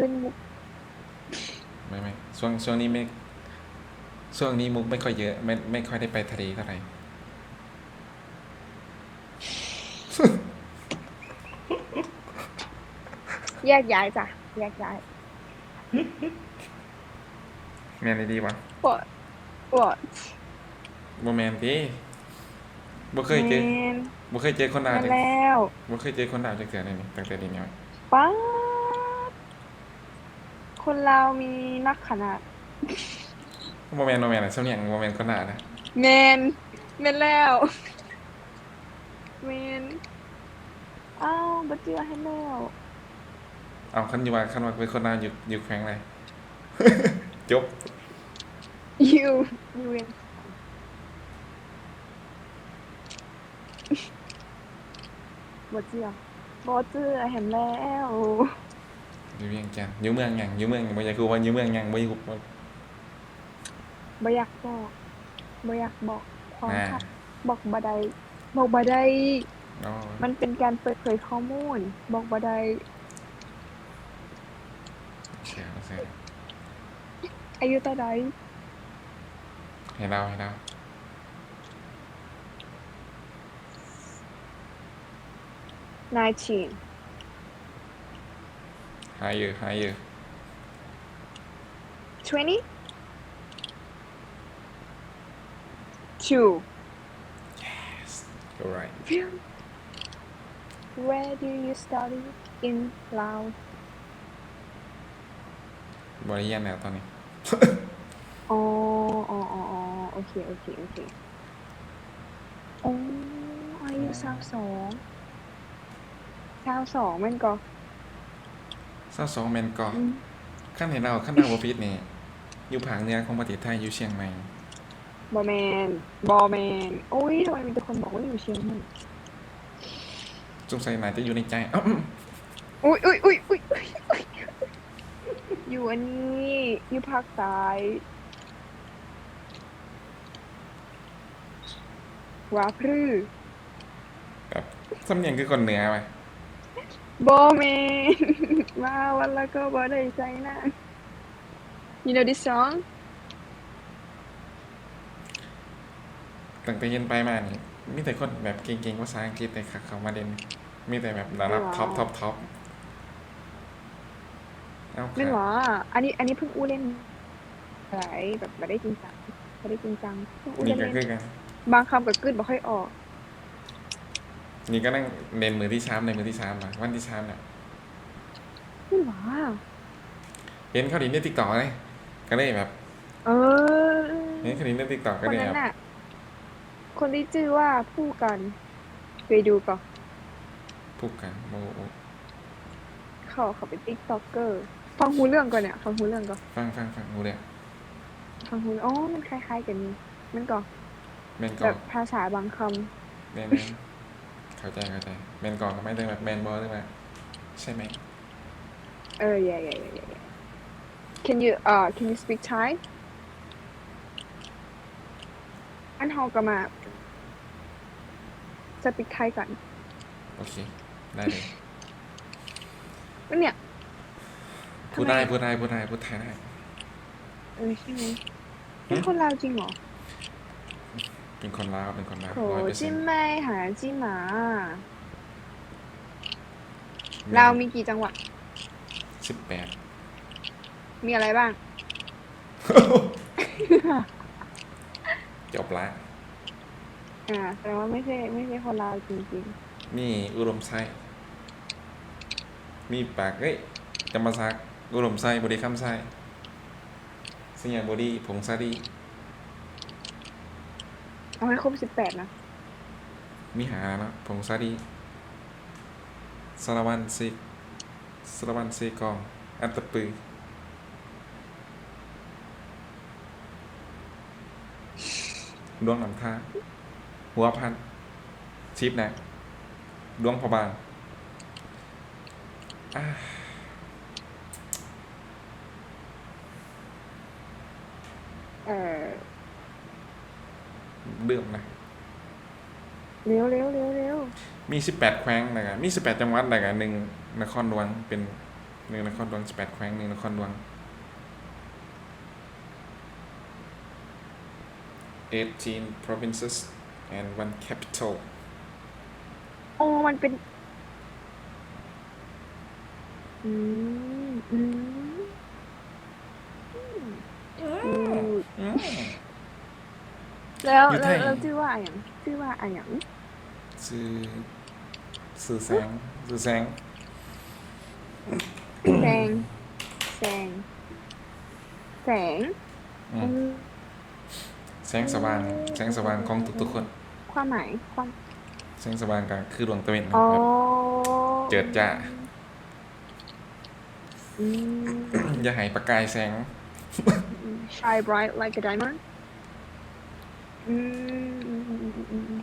เล่นมุกไม่ไม่ช่วงช่วงนี้ไม่ช่วงนี้มุกไม่ค่อยเยอะไม่ไม่ค่อยได้ไปทะเลเท่าไหร่แยกย้ายจ้ะแยกย้ายแมนดีวะปวดปวดโมแมนดีบ่เคยเจอแมนบ่เคยเจอคนดาวมาจังแล้วบ่เคยเจอคนดาวจังเถื่อเลยนี่ตั้งแต่เด็กน้อยป๊าด คนเรามีนักขนาดโมแมนโมแมนอะสำเนียงโมแมนคนดาวนะแมนแมนแล้วแมนอ้าวบัจเจือให้แล้วเอาคันอยู่ว่าคันว่าเป็นคนดาวอยู่อยู่แขวงอะไรจบยูยูเอ็นบัจเจือบัจเจือเห็นแล้ว อยู่เวียงจันทน์อยู่เมืองหยังอยู่เมืองบ่อยากรู้ว่าอยู่เมืองหยังบ่อยากรู้ว่าบ่อยากบอกบ่อยากบอกความอ่าคัดบอกบ่ได้บอกบ่ได้อ๋อมันเป็นการเปิดเผยข้อมูล บอกบ่ได้เสียเสียอายุเท่าใดให้เราให้เรา19 หายเยอะหายเยอะ20 2 alright Where do you study in Laos บริยานแล้วตอนนี้อ๋ออ๋ออ๋ออ๋อโอเคโอเคโอเคอ๋ออายุสาวสองสาวสองแมันก็ เศร้าสองแมนกออืมขั้นเห็นเราขั้นดาวบพิษนี่อยู่ผางเหนือของประเทศไทยอยู่เชียงใหม่บอแมนบอแมนโอ้ยทำไมมีแต่คนบอกว่าอยู่เชียงใหม่สงสัยนายจะอยู่ในใจอ้าวอืมอุ้ยอุ้ยอุ้ยอุ้ยอุ๊ยอุ๊ยอยู่อันนี้อยู่ภาคใต้วาพรือแบบสำเนียงคือคนเหนือไปบอแมน มาวันละก็บอได้ใจนะ You know this song ตั้งแต่เย็นไปมานี่มีแต่คนแบบเก่งๆภาษาอังกฤษแต่เขามาเด่นมีแต่แบบระดับว้าวท็อปท็อปท็อปเอ้าไม่คหรรับออันนี้อันนี้เพิ่งอู้เล่นอะไรแบบไม่ได้จริงจังไม่ได้จริงจังเพิ่งอู้นี่เล่นก็เล่คือนกัน บางคำกับกึดบ่ค่อยออก นี่ก็นั่งเด่นมือที่ชามในมือที่ชามมาวันที่ชามเนี่ย ไม่หรอเห็นเขาดีในติ๊กต็อกเลยก็เลยแบบ เออเห็นเขาดีในติ๊กต็อกคก็นเลยนั้แบนบน่ะ คนที่ชื่อว่าผู้กันไปดูก่อนพูดกันโอ้โหเขาเขาเป็นติ๊กต็อกเกอร์ ฟังหูเรื่องก่อนเนี่ย ฟังหูเรื่องก่อน ฟังฟังฟังกูเลยฟังหูอ๋อ มันคล้ายๆกันนี่มันก็แมนกแบอบภาษาบางคแมนแมนเข้าใจเข้าใจแมนกอกก็ไม่ได้แบบแมนบอลได้ไหมใช่ไหมำเออ yeah yeah yeah yeah yeah can you uh can you speak Thai อันเฮาก็มาสปีกไทยกันโอเค ได้เลยแล้วเนี่ยพูดได้พูดได้พูดได้พูดไทยได้ เออใช่ไหมเป็นคนลาวจริงเหรอเป็นคนลาวเป็นคนลาวโถร้อยเปอร์เซ็จิ้นมต์ไม่หาจิ้มหมาลาวมีกี่จังหวัด สิบแปดมีอะไรบ้าง จบละ อ่าแสดงว่าไม่ใช่ไม่ใช่คนลาวจริงมีอุดมไส้มีปากเอ้ยจำมาซักอุดมไส้บริคัมไส้สัญญาบอดี้ผงซาดีๆเอาให้ครบสิบแปดนะมีหาเนาะผงซาดีสารวันซิก สารวันซีกอง อันตะปือ ดวงนำท่าหัวพันชิปนะ ดวงพอบางอ่าเออเดื่อมนะ เร็วเร็วเร็วเร็วมีสิบแปดแขวงนะครับมีสิบแปดจังหวัดนะครับหนึ่ง นครหลวงเป็นหนึ่งนครหลวงสิบแปดแขวงหนึ่งนครหลวง eighteen provinces and one capital โอ้มันเป็น อืม อืมอืมแล้วอยู่ไทแล้วย แล้วชื่อว่าอะไรอย่างชื่อว่าอะไรอย่างซื้อซื้อแสงซื้อแสง แสง แสง แสงอืมอืมแสงสว่างแสงสว่างของทุกๆคน ความหมาย ความ แสงสว่างก็คือดวงตะเวนนะอ๋อแบบเจิดจ้าอืม อย่าให้ประกายแสง shine bright like a diamond อืมอืมอืมอืมอืมอืม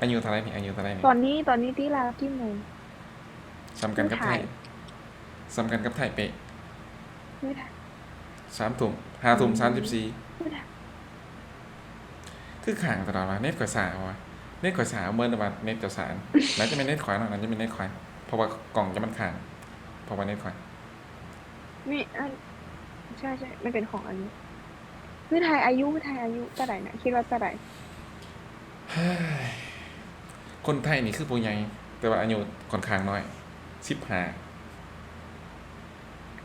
อายุเท่าไหรนี่อายุเท่าไหรนี่ตอนนี้ตอนนี้ที่ลากี่โมง สำคัญกับไทยไม่ถ่ายสำคัญกับไทยเป๊ะไม่ได้สามทุ่มห้าทุ่มสามสิบสี่ไม่ได้คือข่างตลอดว่าเน็ตข่อยสาววะเน็ตข่อยสาวเมื่อวันเน็ตเจ้าสารแล้วจะเป็นเน็ตข่อยเนาะนั้นจะเป็นเน็ตข่อยเพราะว่ากล่องจะมันข่างเพราะว่าเน็ตข่อยนี่อันใช่ใช่ไม่เป็นของอายุพี่ไทยอายุพี่ไทยอายุเท่าไหร่นะคิดว่าเท่าไหร่คนไทยนี่คือผู้ใหญ่แต่ว่าอายุค่อนข้างน้อย สิบห้า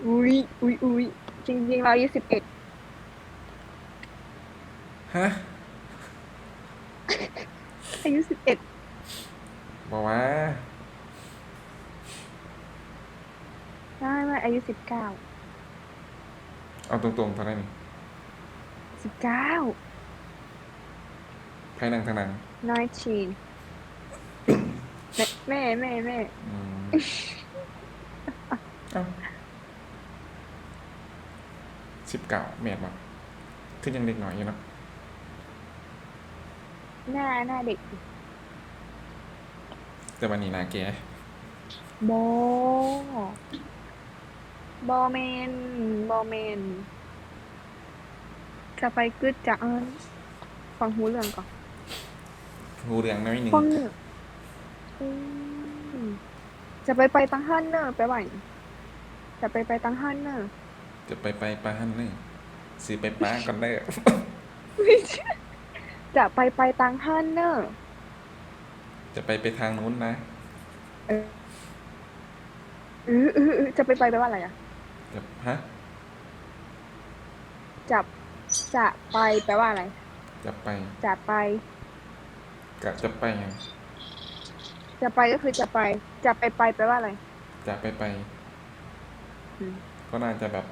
อุ้ยอุ้ยอุ้ยจริงจริงๆเราอายุสิบเอ็ดฮะอายุสิบเอ็ดบอกว่าไม่ไม่อายุสิบเก้าเอาตรงๆเท่าไหรนี่สิบเก้าภายนังทางนัง nineteen แม่แม่แม่อืมเอ้าสิบเก้าเมตรบ่คือยังเด็กหน่อยอยู่เนาะหน้าหน้าเด็กแต่วันนี้นาแกบอบอแมนบอแมนจะไปกึดจะเอินฟังหูเรื่องก่อนรู้เรื่องน้อยหนึ่งฟังอืม จะไปไปตังฮันเนอร์ไปไหวจะไปไปตังฮันเนอร์จะไปไปปาฮันนี่สิไปป้าก่อนได้อจะไปไปตังฮันเนอร์จะไปไปทางนู้นนะเออเออเออเออจะไปไปแปลว่าอะไรอะจะฮะจะจะไปแปลว่าอะไร จะไปจะไปกะจะไปไง จะไปก็คือจะไป จะไปไปแปลว่าอะไร จะไปไปอืม ก็น่าจะแบบ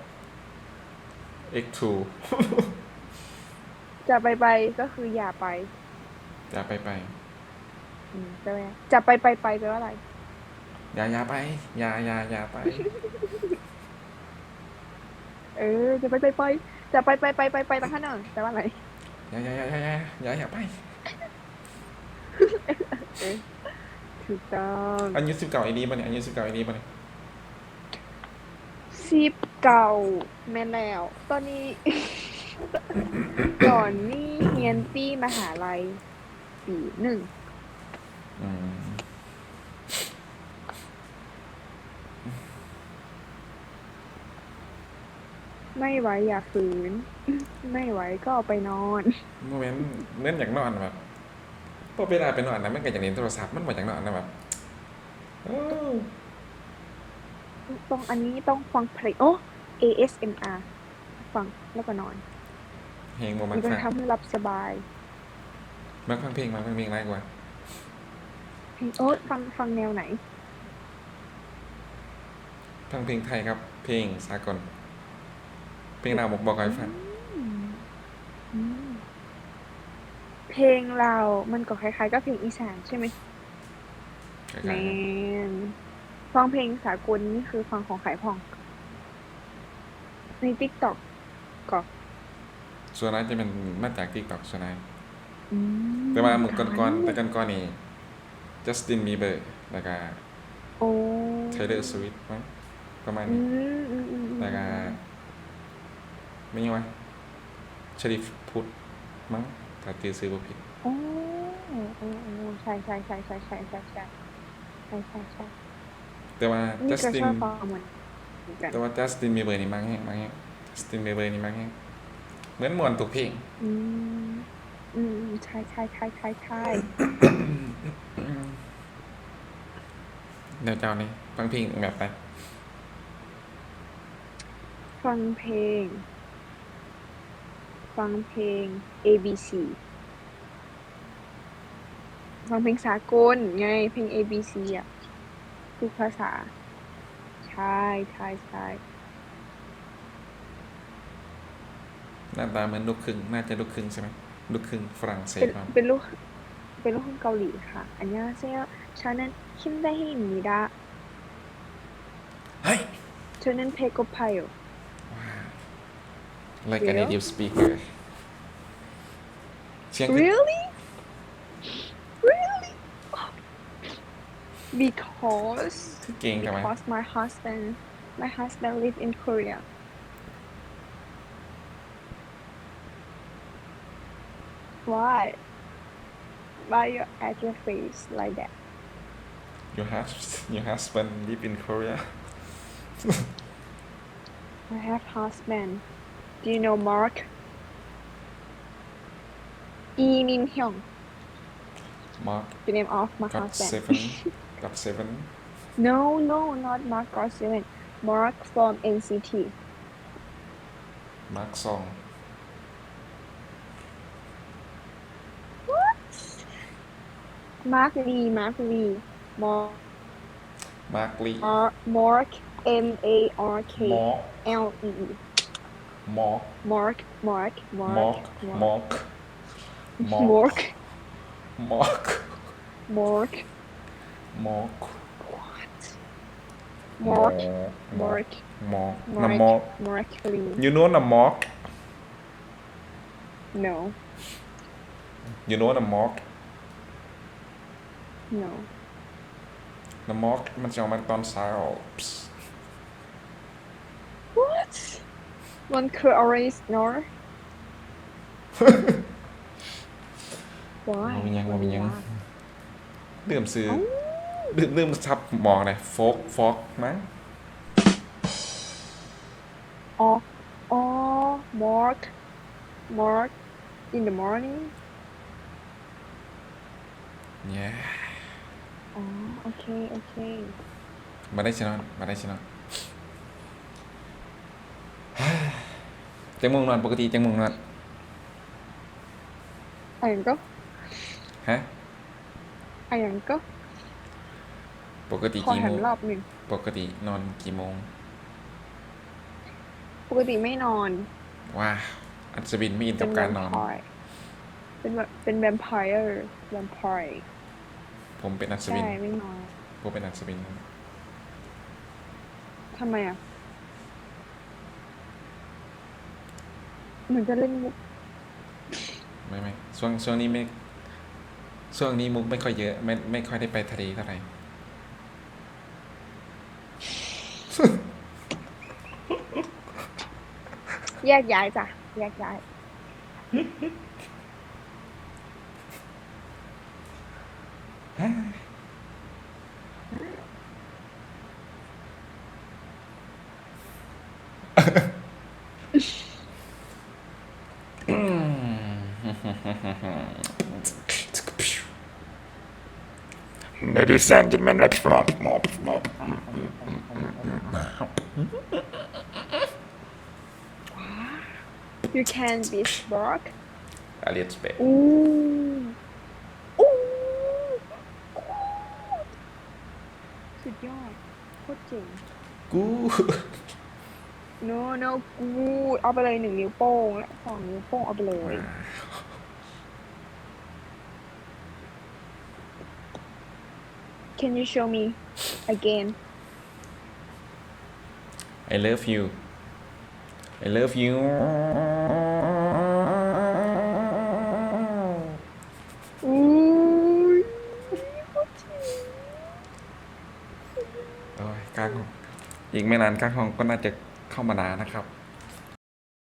x2 จะไปไปก็คืออย่าไปจะไปไปอืมแปลว่าจะไปไปไปแปลว่าอะไร อย่าอย่าไปอย่าอย่าอย่าไป เออ จะไปไปไปจะไปไปไปไปไปตังฮันเนอร์แปลว่าอะไร อย่าอย่าอย่าอย่าอย่าอย่าไป เออ ถูกต้องอายุสิบเก้าไอ้นี้ป่ะเนี่ยอายุสิบเก้าไอ้นี้ป่ะเนี่ยสิบเก่าแม่นแล้ว ตอนนี้ ก่อนนี่เฮียนตี้มหาลัยปีหนึ่งอืมไม่ไหวอย่าฝืน ไม่ไหวก็เอาไปนอน โมเมนต์เน้นอยากนอนแบบพ อเวลาไปนอนนะมันก็อยากเล่นโทรศัพท์มันบ่อยากนอนนะแบบโอ้ต้องอันนี้ต้องฟังเพลงโอ้ ASMR ฟังแล้วก็นอนเพลงโมมัมันนจะฟังทำให้หลับสบายมักฟังเพลงมักฟังเพลงไรกว่าเพลงโอ้ฟังฟังแนวไหน ฟังเพลงไทยครับ เพลงสากลเพลงดาวบอกบอกให้ฟัง อืมอืม เพลงเรา มันก็คล้ายๆกับเพลงอีสานใช่ไหมคล้ายแมๆกันนฟังเพลงสากลนี่คือฟังของขายพอง ในติ๊กต็อกก็ส่วนนั้นจะเป็นมาจากทิกตอกส่วนนั้นอืมแต่ว่ามือก่อนๆกัแต่ก่อนๆนี่จัสตินบีเบอร์แล้วก็โอ้เทเลอร์สวิฟมั้งประมาณอืนี้ มอืมอืมอืมแล้วก็ไม่ยังวะชริฟพุทธมั้ง ถ้าตีซื้อบ่ผิดโอ้โอ้โอ้ใช่ใช่ใช่ใช่ใช่ใช่ใช่ใช่ใช่ใช่แต่ว่านี่จัสก็ติชนอบฟังเหมือนกันแต่ว่าจัสตินบีเบอร์นี่มักแฮงมักแฮงจัสตินบีเบอร์นี่มักแฮงเหมือนม่วนทุกเพลงอืมอืมใช่ใช่ใช่ใช่ใช่เดี๋ยวเจ้านี่ฟังเพลงแบบไหนฟังเพลง ฟังเพลง A B C ฟังเพลงสากลไง เพลง A B C อะ ทุกภาษา ใช่ใช่ใช่หน้าตาเหมือนลูกครึ่ง น่าจะลูกครึ่งใช่ไหมลูกครึ่งฝรั่งเศสเป็นครับเป็นลูก เป็นลูกครึ่งเกาหลีค่ะ อันนี้เซลชานันคิมได้หินมิดาเฮ้ยชานันเพโกไพโอ like a native speaker. Really? Really? Because because my husband my husband live in Korea. Why? Why you at your face like that? Your, husband, your husband live in Korea. I have husband. Do you know Mark? Lee Min Hyung, Mark the name of my got husband. seven got seven No, no, not Mark 7. Mark from NCT. Mark Song What? Mark Lee, Mark Lee. Mark, Mark Lee Mark, M A R K Mark L E E. Mark Mark, Mark, Mark, Mark Mark Mark, Mark Mark. Mark What? Mark, Mark Mark, Mark นะ Mark, Mark Mark Lee. you know นะ Mark No, you know นะ Mark no. นะ Mark มันจะออกมาตอนเช้า What? One could already snore. Why? มันยังมันยัง Why? ลืมซื้อเอ้าลืมลืมทับหมองเลยโฟกฟอกมั้ง Oh, oh, Mark, Mark, in the morning. เนี่ย Oh, okay, okay. มาได้ชินอนมาได้ชินอ จังมุงนอนปกติจังมุงนอน Ayan ko, ฮะ ayan ko. ปกติขอกี่หัโมนงรอบหนึ่งปกตินอนกี่โมงปกติไม่นอนว้าอัศวินไม่อินเป็กับนแวการมนอนไพร์เป็นแบบเป็นแวมไพร์แวมไพร์ผมเป็นอัศใช่วินไม่นอนผมเป็นอัศวินทำไมอะ เหมือนจะเล่นมุกไม่ไม่ช่วงช่วงนี้ไม่ช่วงนี้มุกไม่ค่อยเยอะไม่ไม่ค่อยได้ไปทะเลเท่าไหร่แยกย้ายจ้ะแยกย้าย Ladies and gentlemen, let's mop, mop, mop. you can be spark อาเลียสเปดอู้อู้สุดยอดโคตรเจ๋ง กู no no กูเอาไปเลยหนึ่งนิ้วโป้งและสองนิ้วโป้งเอาไปเลย Can you show me again I love you I love you อู้ยโคตรเจ๋งโอ้ยกลางห้องอีกไม่นานกลางห้องก็น่าจะเข้ามานานนะครับ